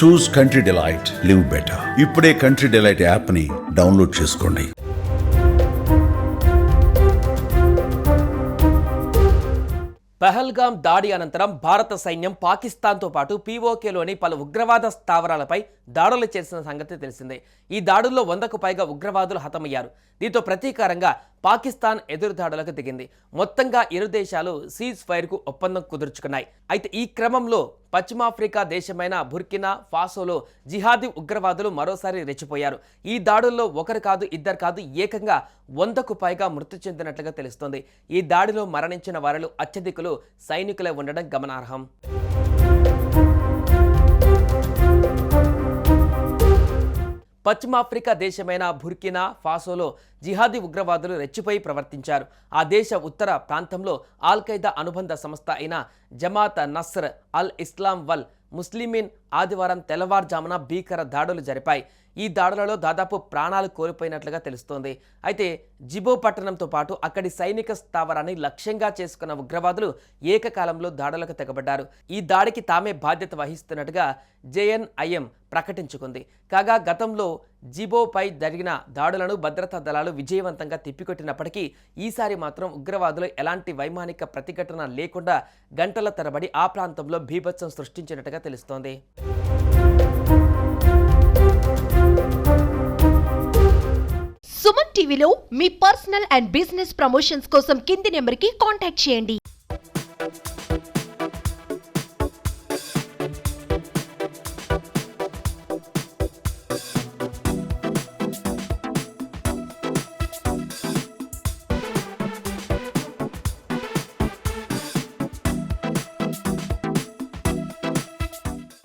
Choose Country Delight live better ఇప్పుడే Country Delight యాప్ని download చేసుకోండి. పహల్గామ్ దాడి అనంతరం భారత సైన్యం పాకిస్తాన్తో పాటు పీఓకేలోని పలు ఉగ్రవాద స్థావరాలపై దాడులు చేసిన సంగతి తెలిసిందే. ఈ దాడుల్లో వందకు పైగా ఉగ్రవాదులు హతమయ్యారు. దీంతో ప్రతీకారంగా పాకిస్తాన్ ఎదురుదాడులకు దిగింది. మొత్తంగా ఇరు దేశాలు సీజ్ ఫైర్కు ఒప్పందం కుదుర్చుకున్నాయి. అయితే ఈ క్రమంలో పశ్చిమాఫ్రికా దేశమైన బుర్కినా ఫాసోలో జిహాదీ ఉగ్రవాదులు మరోసారి రెచ్చిపోయారు. ఈ దాడుల్లో ఒకరు కాదు ఇద్దరు కాదు ఏకంగా వందకు పైగా మృతి చెందినట్లుగా తెలుస్తోంది. ఈ దాడిలో మరణించిన వారిలో అత్యధికులు సైనికులే ఉండడం గమనార్హం. పశ్చిమాఫ్రికా దేశమైన బుర్కినా ఫాసోలో జిహాదీ ఉగ్రవాదులు రెచ్చిపోయి ప్రవర్తించారు. ఆ దేశ ఉత్తర ప్రాంతంలో ఆల్ ఖైదా అనుబంధ సంస్థ అయిన జమాత్ నస్ర్ అల్ ఇస్లాం వల్ ముస్లిమీన్ ఆదివారం తెల్లవారుజామున భీకర దాడులు జరిపాయి. ఈ దాడులలో దాదాపు ప్రాణాలు కోల్పోయినట్లుగా తెలుస్తోంది. అయితే జిబో పట్టణంతో పాటు అక్కడి సైనిక స్థావరాన్ని లక్ష్యంగా చేసుకున్న ఉగ్రవాదులు ఏకకాలంలో దాడులకు తెగబడ్డారు. ఈ దాడికి తామే బాధ్యత వహిస్తున్నట్టుగా జేఎన్ఐఎం ప్రకటించుకుంది. కాగా గతంలో జిబోపై జరిగిన దాడులను భద్రతా దళాలు విజయవంతంగా తిప్పికొట్టినప్పటికీ ఈసారి మాత్రం ఉగ్రవాదులు ఎలాంటి వైమానిక ప్రతిఘటన లేకుండా గంటల తరబడి ఆ ప్రాంతంలో బీభత్సం సృష్టించినట్టుగా తెలుస్తోంది. సుమన్ టీవీలో మీ పర్సనల్ అండ్ బిజినెస్ ప్రమోషన్స్ కోసం కింది నెంబర్కి కాంటాక్ట్ చేయండి.